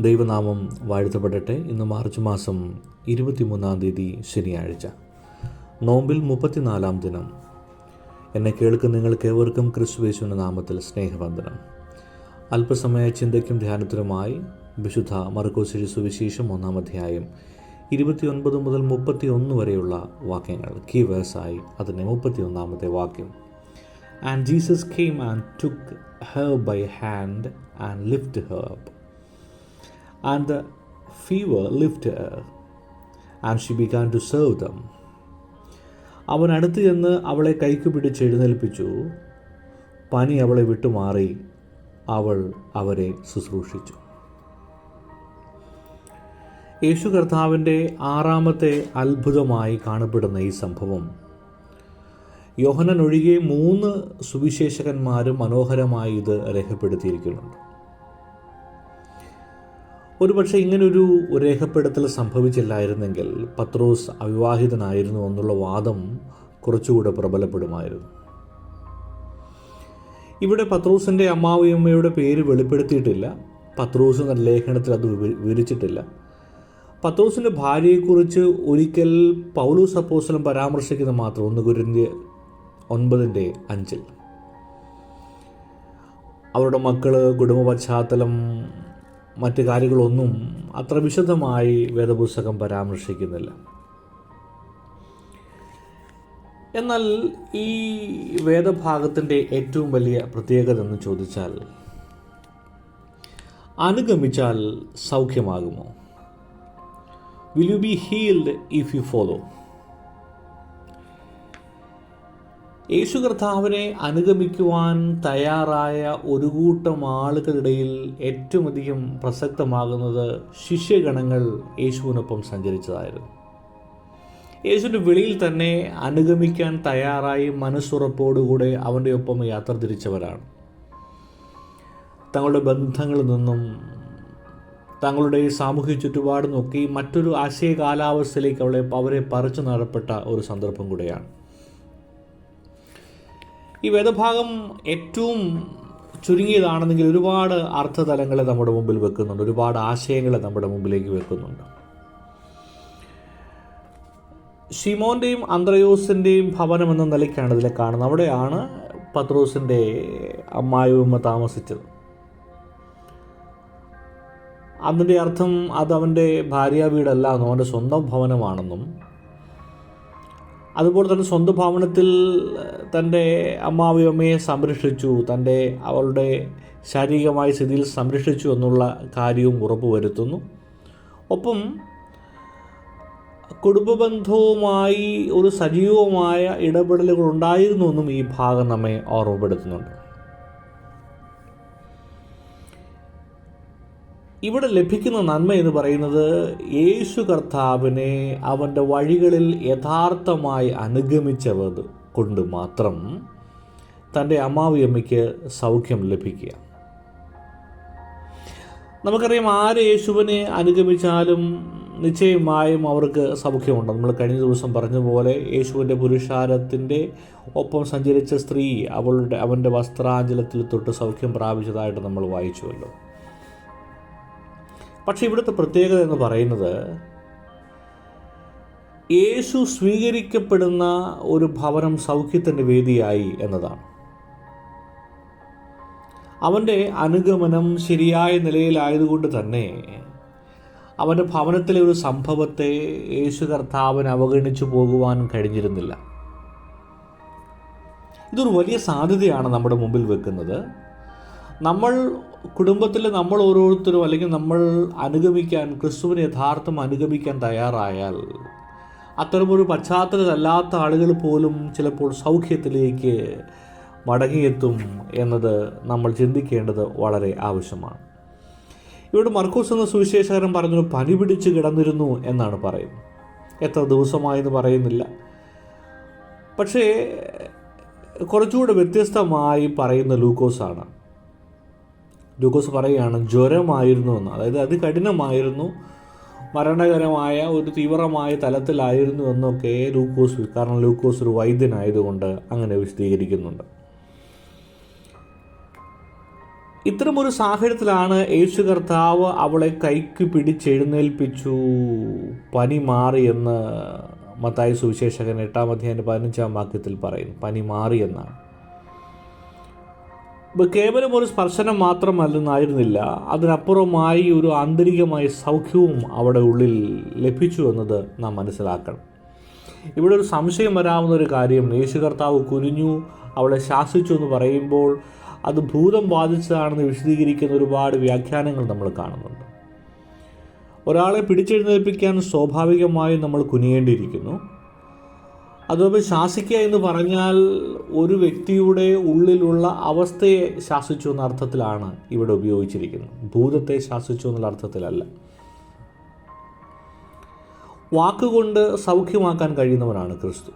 ദൈവനാമം വാഴ്ത്തപ്പെടട്ടെ. ഇന്ന് മാർച്ച് മാസം ഇരുപത്തിമൂന്നാം തീയതി ശനിയാഴ്ച. നോമ്പിൽ മുപ്പത്തിനാലാം ദിനം. എന്നെ കേൾക്കുന്ന നിങ്ങൾക്ക് ഏവർക്കും ക്രിസ്തുവേശുവിന്റെ നാമത്തിൽ സ്നേഹവന്ദനം. അല്പസമയ ചിന്തയ്ക്കും ധ്യാനത്തിനുമായി വിശുദ്ധ മർക്കോസിരി സുവിശേഷം ഒന്നാം അധ്യായം ഇരുപത്തിയൊൻപത് മുതൽ മുപ്പത്തി ഒന്ന് വരെയുള്ള വാക്യങ്ങൾ. കീ വേഴ്സായി അതിന്റെ മുപ്പത്തിയൊന്നാമത്തെ വാക്യം. And Jesus came and took her by hand and lift her up and the fever lifted her, and she began to serve them. അവൻ അടുത്ത് ചെന്ന് അവളെ കൈക്ക് പിടിച്ച് എഴുന്നേൽപ്പിച്ചു. പനി അവളെ വിട്ടുമാറി അവൾ അവരെ ശുശ്രൂഷിച്ചു. യേശു കർത്താവിന്റെ ആറാമത്തെ അത്ഭുതമായി കാണപ്പെടുന്ന ഈ സംഭവം. യോഹനൻ ഒഴികെ മൂന്ന് സുവിശേഷകന്മാരും മനോഹരമായി ഇത് രേഖപ്പെടുത്തിയിരിക്കുന്നുണ്ട്. ഒരുപക്ഷെ ഇങ്ങനൊരു രേഖപ്പെടുത്തൽ സംഭവിച്ചില്ലായിരുന്നെങ്കിൽ പത്രോസ് അവിവാഹിതനായിരുന്നു എന്നുള്ള വാദം കുറച്ചുകൂടെ പ്രബലപ്പെടുമായിരുന്നു. ഇവിടെ പത്രോസിന്റെ അമ്മാവിയമ്മയുടെ പേര് വെളിപ്പെടുത്തിയിട്ടില്ല. പത്രോസ് എന്ന ലേഖനത്തിൽ അത് വിവരിച്ചിട്ടില്ല. പത്രോസിന്റെ ഭാര്യയെക്കുറിച്ച് ഒരിക്കൽ പൗലൂസ് അപ്പോസലം പരാമർശിക്കുന്ന മാത്രം ഒന്ന് കുരിന്റെ ഒൻപതിന്റെ അഞ്ചിൽ. അവരുടെ മക്കൾ കുടുംബ പശ്ചാത്തലം മറ്റ് കാര്യങ്ങളൊന്നും അത്ര വിശദമായി വേദപുസ്തകം പരാമർശിക്കുന്നില്ല. എന്നാൽ ഈ വേദഭാഗത്തിന്റെ ഏറ്റവും വലിയ പ്രത്യേകത എന്ന് ചോദിച്ചാൽ അനുഗമിച്ചാൽ സൗഖ്യമാകുമോ? Will you be healed if you follow യേശു കർത്താവിനെ അനുഗമിക്കുവാൻ തയ്യാറായ ഒരു കൂട്ടം ആളുകളിടയിൽ ഏറ്റവും അധികം പ്രസക്തമാകുന്നത് ശിഷ്യഗണങ്ങൾ യേശുവിനൊപ്പം സഞ്ചരിച്ചതായിരുന്നു. യേശുവിന്റെ വെളിയിൽ തന്നെ അനുഗമിക്കാൻ തയ്യാറായി മനസ്സുറപ്പോടുകൂടെ അവന്റെ ഒപ്പം യാത്ര തിരിച്ചവരാണ്. തങ്ങളുടെ ബന്ധങ്ങളിൽ നിന്നും തങ്ങളുടെ സാമൂഹ്യ ചുറ്റുപാട് നോക്കി മറ്റൊരു ആശയ കാലാവസ്ഥയിലേക്ക് അവളെ അവരെ പറിച്ചു നടപ്പെട്ട ഒരു സന്ദർഭം കൂടെയാണ്. ഈ വേദഭാഗം ഏറ്റവും ചുരുങ്ങിയതാണെന്നെങ്കിൽ ഒരുപാട് അർത്ഥതലങ്ങളെ നമ്മുടെ മുമ്പിൽ വെക്കുന്നുണ്ട്. ഒരുപാട് ആശയങ്ങളെ നമ്മുടെ മുമ്പിലേക്ക് വെക്കുന്നുണ്ട്. ഷിമോന്റെയും അന്ത്രയോസിന്റെയും ഭവനം എന്ന നിലയ്ക്കാണ് ഇതിലെ കാണുന്നത്. അവിടെയാണ് പത്രോസിന്റെ അമ്മായിയമ്മ താമസിച്ചത്. അതിന്റെ അർത്ഥം അത് അവന്റെ ഭാര്യ വീടല്ല എന്നും അവന്റെ സ്വന്തം ഭവനമാണെന്നും അതുപോലെ തന്നെ സ്വന്തം ഭവനത്തിൽ തന്റെ അമ്മാവിയമ്മയെ സംരക്ഷിച്ചു തന്റെ അവളുടെ ശാരീരികമായ സ്ഥിതിയിൽ സംരക്ഷിച്ചു എന്നുള്ള കാര്യവും ഉറപ്പുവരുത്തുന്നു. ഒപ്പം കുടുംബബന്ധവുമായി ഒരു സജീവമായ ഇടപെടലുകൾ ഉണ്ടായിരുന്നു എന്നും ഈ ഭാഗം നമ്മെ ഓർമ്മപ്പെടുത്തുന്നുണ്ട്. ഇവിടെ ലഭിക്കുന്ന നന്മ എന്ന് പറയുന്നത് യേശു കർത്താവിനെ അവന്റെ വഴികളിൽ യഥാർത്ഥമായി അനുഗമിച്ചവർ കൊണ്ട് മാത്രം തന്റെ അമ്മാവിയമ്മയ്ക്ക് സൗഖ്യം ലഭിക്കുക. നമുക്കറിയാം ആര് യേശുവിനെ അനുഗമിച്ചാലും നിശ്ചയമായും അവർക്ക് സൗഖ്യമുണ്ട്. നമ്മൾ കഴിഞ്ഞ ദിവസം പറഞ്ഞതുപോലെ പോലെ യേശുവിന്റെ പുരുഷാരത്തിന്റെ ഒപ്പം സഞ്ചരിച്ച സ്ത്രീ അവളുടെ അവന്റെ വസ്ത്രാഞ്ചലത്തിൽ തൊട്ട് സൗഖ്യം പ്രാപിച്ചതായിട്ട് നമ്മൾ വായിച്ചുവല്ലോ. പക്ഷെ ഇവിടുത്തെ പ്രത്യേകത എന്ന് പറയുന്നത് യേശു സ്വീകരിക്കപ്പെടുന്ന ഒരു ഭവനം സൗഖ്യത്തിന്റെ വേദിയായി എന്നതാണ്. അവന്റെ അനുഗമനം ശരിയായ നിലയിലായതുകൊണ്ട് തന്നെ അവന്റെ ഭവനത്തിലെ ഒരു സംഭവത്തെ യേശു കർത്താവൻ അവഗണിച്ചു പോകുവാൻ കഴിഞ്ഞിരുന്നില്ല. ഇതൊരു വലിയ സാധ്യതയാണ് നമ്മുടെ മുമ്പിൽ വെക്കുന്നത്. നമ്മൾ കുടുംബത്തിൽ നമ്മൾ ഓരോരുത്തരും അല്ലെങ്കിൽ നമ്മൾ അനുഗമിക്കാൻ ക്രിസ്തുവിനെ യഥാർത്ഥം അനുഗമിക്കാൻ തയ്യാറായാൽ അത്തരമൊരു പശ്ചാത്തലമല്ലാത്ത ആളുകൾ പോലും ചിലപ്പോൾ സൗഖ്യത്തിലേക്ക് മടങ്ങിയെത്തും എന്നത് നമ്മൾ ചിന്തിക്കേണ്ടത് വളരെ ആവശ്യമാണ്. ഇവിടെ മർക്കൂസ് എന്ന സുവിശേഷകരൻ പറഞ്ഞു പനി പിടിച്ച് കിടന്നിരുന്നു എന്നാണ് പറയുന്നത്. എത്ര ദിവസമായെന്ന് പറയുന്നില്ല. പക്ഷേ കുറച്ചുകൂടെ വ്യത്യസ്തമായി പറയുന്ന ലൂക്കോസാണ്. ലൂക്കോസ് പറയുകയാണ് ജ്വരമായിരുന്നു എന്ന് അതായത് അത് കഠിനമായിരുന്നു മരണകരമായ ഒരു തീവ്രമായ തലത്തിലായിരുന്നു എന്നൊക്കെ ലൂക്കോസ് കാരണം ലൂക്കോസ് ഒരു വൈദ്യനായതുകൊണ്ട് അങ്ങനെ വിശദീകരിക്കുന്നുണ്ട്. ഇത്തരമൊരു സാഹചര്യത്തിലാണ് യേശു കർത്താവ് അവളെ കൈക്ക് പിടിച്ചെഴുന്നേൽപ്പിച്ചു. പനി മാറിയെന്ന് മത്തായി സുവിശേഷകൻ എട്ടാം അധ്യായം പതിനഞ്ചാം വാക്യത്തിൽ പറയുന്നു. പനി മാറിയെന്നാണ് കേവലം ഒരു സ്പർശനം മാത്രമല്ലെന്നായിരുന്നില്ല. അതിനപ്പുറമായി ഒരു ആന്തരികമായ സൗഖ്യവും അവിടെ ഉള്ളിൽ ലഭിച്ചു എന്നത് നാം മനസ്സിലാക്കണം. ഇവിടെ ഒരു സംശയം വരാവുന്ന ഒരു കാര്യം. യേശു കർത്താവ് കുനിഞ്ഞു അവളെ ശാസിച്ചു എന്ന് പറയുമ്പോൾ അത് ഭൂതം ബാധിച്ചതാണെന്ന് വിശദീകരിക്കുന്ന ഒരുപാട് വ്യാഖ്യാനങ്ങൾ നമ്മൾ കാണുന്നുണ്ട്. ഒരാളെ പിടിച്ചെഴുന്നേൽപ്പിക്കാൻ സ്വാഭാവികമായും നമ്മൾ കുനിയേണ്ടിയിരിക്കുന്നു. അതുപോലെ ശാസിക്കുക എന്ന് പറഞ്ഞാൽ ഒരു വ്യക്തിയുടെ ഉള്ളിലുള്ള അവസ്ഥയെ ശാസിച്ചു എന്ന അർത്ഥത്തിലാണ് ഇവിടെ ഉപയോഗിച്ചിരിക്കുന്നത്. ഭൂതത്തെ ശാസിച്ചു എന്നുള്ള അർത്ഥത്തിലല്ല. വാക്കുകൊണ്ട് സൗഖ്യമാക്കാൻ കഴിയുന്നവനാണ് ക്രിസ്തു.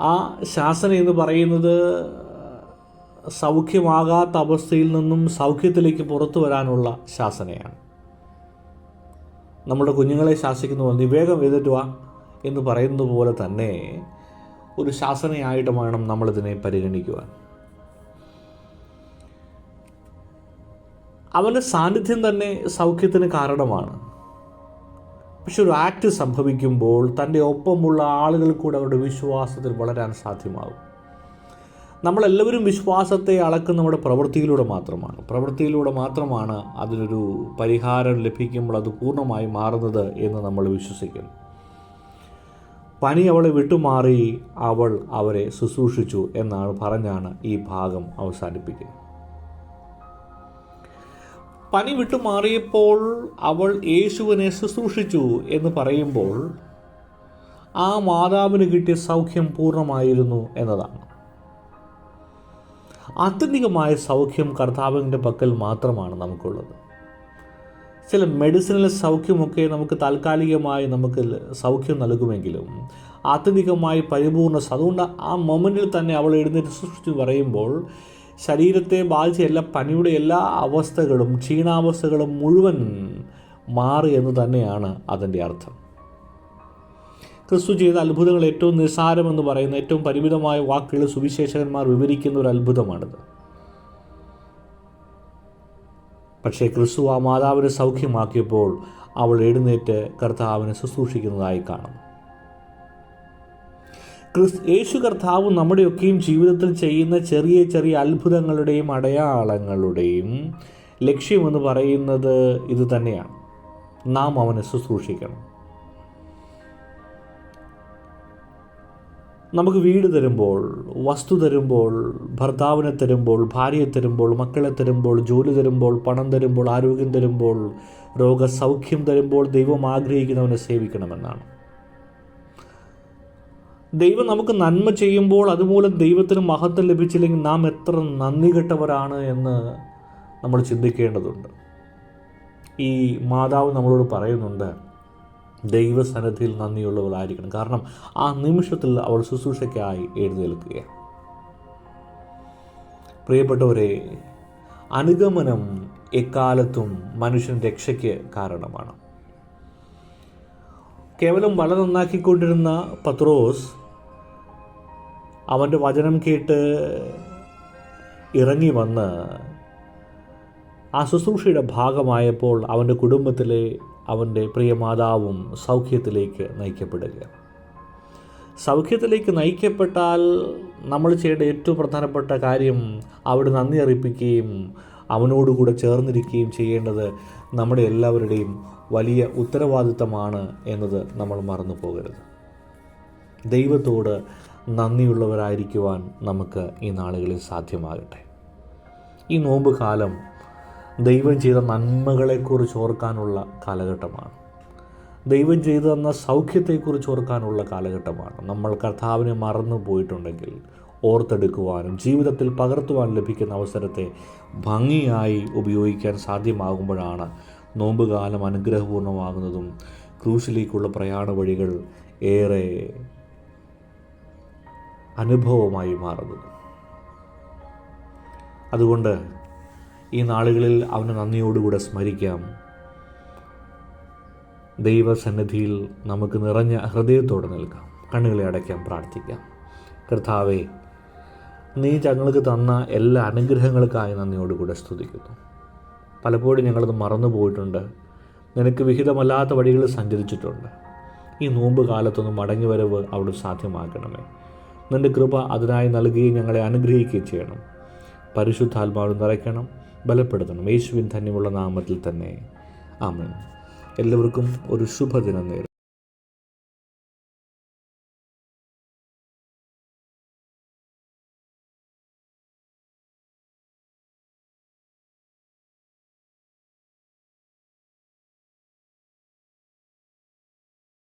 ആ ശാസന എന്ന് പറയുന്നത് സൗഖ്യമാകാത്ത അവസ്ഥയിൽ നിന്നും സൗഖ്യത്തിലേക്ക് പുറത്തു വരാനുള്ള ശാസനയാണ്. നമ്മുടെ കുഞ്ഞുങ്ങളെ ശാസിക്കുന്ന പോലെ നീ വേഗം എഴുന്നേറ്റ് വാ. എന്ന് പറയുന്നത് പോലെ തന്നെ ഒരു ശാസനയായിട്ട് വേണം നമ്മളിതിനെ പരിഗണിക്കുവാൻ. അവന്റെ സാന്നിധ്യം തന്നെ സൗഖ്യത്തിന് കാരണമാണ്. പക്ഷെ ഒരു ആക്ട് സംഭവിക്കുമ്പോൾ തന്റെ ഒപ്പമുള്ള ആളുകൾ കൂടെ അവരുടെ വിശ്വാസത്തിൽ വളരാൻ സാധ്യമാകും. നമ്മളെല്ലാവരും വിശ്വാസത്തെ അളക്കുന്ന നമ്മുടെ പ്രവൃത്തിയിലൂടെ മാത്രമാണ്. പ്രവൃത്തിയിലൂടെ മാത്രമാണ് അതിനൊരു പരിഹാരം ലഭിക്കുമ്പോൾ അത് പൂർണമായി മാറുന്നത് എന്ന് നമ്മൾ വിശ്വസിക്കുന്നു. പനി അവളെ വിട്ടുമാറി അവൾ അവരെ ശുശ്രൂഷിച്ചു എന്നാണ് പറഞ്ഞാണ് ഈ ഭാഗം അവസാനിപ്പിക്കുന്നത് പനി വിട്ടുമാറിയപ്പോൾ അവൾ യേശുവിനെ ശുശ്രൂഷിച്ചു എന്ന് പറയുമ്പോൾ ആ മാതാവിന് കിട്ടിയ സൗഖ്യം പൂർണമായിരുന്നു എന്നതാണ്. ആത്യന്തികമായ സൗഖ്യം കർത്താവിന്റെ പക്കൽ മാത്രമാണ് നമുക്കുള്ളത്. ചില മെഡിസിനൽ സൗഖ്യമൊക്കെ നമുക്ക് താൽക്കാലികമായി നമുക്ക് സൗഖ്യം നൽകുമെങ്കിലും ആത്യന്തികമായി പരിപൂർണ അതുകൊണ്ട് ആ മൊമെന്റിൽ തന്നെ അവൾ എഴുന്നേറ്റ് സൃഷ്ടിച്ച് പറയുമ്പോൾ ശരീരത്തെ ബാധിച്ച എല്ലാ പനിയുടെ എല്ലാ അവസ്ഥകളും ക്ഷീണാവസ്ഥകളും മുഴുവൻ മാറി എന്ന് തന്നെയാണ് അതിന്റെ അർത്ഥം. ക്രിസ്തു ചെയ്ത അത്ഭുതങ്ങൾ ഏറ്റവും നിസ്സാരമെന്ന് പറയുന്ന ഏറ്റവും പരിമിതമായ വാക്കുകൾ സുവിശേഷകന്മാർ വിവരിക്കുന്ന ഒരു അത്ഭുതമാണിത്. പക്ഷേ ക്രിസ്തു ആ മാതാവിനെ സൗഖ്യമാക്കിയപ്പോൾ അവൾ എഴുന്നേറ്റ് കർത്താവിനെ ശുശ്രൂഷിക്കുന്നതായി കാണും ക്രിസ് യേശു കർത്താവ് നമ്മുടെയൊക്കെയും ജീവിതത്തിൽ ചെയ്യുന്ന ചെറിയ ചെറിയ അത്ഭുതങ്ങളുടെയും അടയാളങ്ങളുടെയും ലക്ഷ്യമെന്ന് പറയുന്നത് ഇത് തന്നെയാണ്. നാം അവനെ ശുശ്രൂഷിക്കണം. നമുക്ക് വീട് തരുമ്പോൾ വസ്തു തരുമ്പോൾ ഭർത്താവിനെ തരുമ്പോൾ ഭാര്യയെ തരുമ്പോൾ മക്കളെ തരുമ്പോൾ ജോലി തരുമ്പോൾ പണം തരുമ്പോൾ ആരോഗ്യം തരുമ്പോൾ രോഗസൗഖ്യം തരുമ്പോൾ ദൈവം ആഗ്രഹിക്കുന്നവനെ സേവിക്കണമെന്നാണ്. ദൈവം നമുക്ക് നന്മ ചെയ്യുമ്പോൾ അതുമൂലം ദൈവത്തിന് മഹത്വം ലഭിച്ചില്ലെങ്കിൽ നാം എത്ര നന്ദി കെട്ടവരാണ് എന്ന് നമ്മൾ ചിന്തിക്കേണ്ടതുണ്ട്. ഈ മാതാവ് നമ്മളോട് പറയുന്നുണ്ട് ദൈവസന്നിധിയിൽ നന്ദിയുള്ളവളായിരിക്കണം. കാരണം ആ നിമിഷത്തിൽ അവൾ ശുശ്രൂഷയ്ക്കായി എഴുന്നേൽക്കുകയാണ്. പ്രിയപ്പെട്ടവരെ അനുഗമനം എക്കാലത്തും മനുഷ്യൻ രക്ഷയ്ക്ക് കാരണമാണ്. കേവലം വല നന്നാക്കിക്കൊണ്ടിരുന്ന പത്രോസ് അവന്റെ വചനം കേട്ട് ഇറങ്ങി വന്ന് ആ ശുശ്രൂഷയുടെ ഭാഗമായപ്പോൾ അവന്റെ കുടുംബത്തിലെ അവന്റെ പ്രിയമാതാവും സൗഖ്യത്തിലേക്ക് നയിക്കപ്പെടുകയാണ് സൗഖ്യത്തിലേക്ക് നയിക്കപ്പെട്ടാൽ നമ്മൾ ചെയ്യേണ്ട ഏറ്റവും പ്രധാനപ്പെട്ട കാര്യം അവിടെ നന്ദി അറിയിപ്പിക്കുകയും അവനോടുകൂടെ ചേർന്നിരിക്കുകയും ചെയ്യേണ്ടത് നമ്മുടെ എല്ലാവരുടെയും വലിയ ഉത്തരവാദിത്തമാണ് എന്നത് നമ്മൾ മറന്നു പോകരുത്. ദൈവത്തോട് നന്ദിയുള്ളവരായിരിക്കുവാൻ നമുക്ക് ഈ നാളുകളിൽ സാധ്യമാകട്ടെ. ഈ നോമ്പ് കാലം ദൈവം ചെയ്ത നന്മകളെക്കുറിച്ച് ഓർക്കാനുള്ള കാലഘട്ടമാണ്. ദൈവം ചെയ്തു തന്ന സൗഖ്യത്തെക്കുറിച്ച് ഓർക്കാനുള്ള കാലഘട്ടമാണ്. നമ്മൾ കർത്താവിനെ മറന്നു പോയിട്ടുണ്ടെങ്കിൽ ഓർത്തെടുക്കുവാനും ജീവിതത്തിൽ പകർത്തുവാൻ ലഭിക്കുന്ന അവസരത്തെ ഭംഗിയായി ഉപയോഗിക്കാൻ സാധ്യമാകുമ്പോഴാണ് നോമ്പുകാലം അനുഗ്രഹപൂർണമാകുന്നതും ക്രൂശിലേക്കുള്ള പ്രയാണ വഴികൾ ഏറെ അനുഭവമായി മാറുന്നതും. അതുകൊണ്ട് ഈ നാളുകളിൽ അവനെ നന്ദിയോടുകൂടെ സ്മരിക്കാം. ദൈവസന്നിധിയിൽ നമുക്ക് നിറഞ്ഞ ഹൃദയത്തോടെ നിൽക്കാം. കണ്ണുകളെ അടയ്ക്കാം പ്രാർത്ഥിക്കാം. കർത്താവെ നീ ഞങ്ങൾക്ക് തന്ന എല്ലാ അനുഗ്രഹങ്ങൾക്കായി നന്ദിയോടുകൂടെ സ്തുതിക്കുന്നു. പലപ്പോഴും ഞങ്ങളത് മറന്നു പോയിട്ടുണ്ട്. നിനക്ക് വിഹിതമല്ലാത്ത വഴികളിൽ സഞ്ചരിച്ചിട്ടുണ്ട്. ഈ നോമ്പ് കാലത്തൊന്നും മടങ്ങി വരവ് അവിടെ സാധ്യമാക്കണമേ. നിന്റെ കൃപ അതിനായി നൽകുകയും ഞങ്ങളെ അനുഗ്രഹിക്കുകയും ചെയ്യണം. പരിശുദ്ധാത്മാവ് നിറയ്ക്കണം. ബലപ്പെടുത്തണം. യേശുവിൻ ധന്യമുള്ള നാമത്തിൽ തന്നെ. ആമേൻ. എല്ലാവർക്കും ഒരു ശുഭദിനം നേരും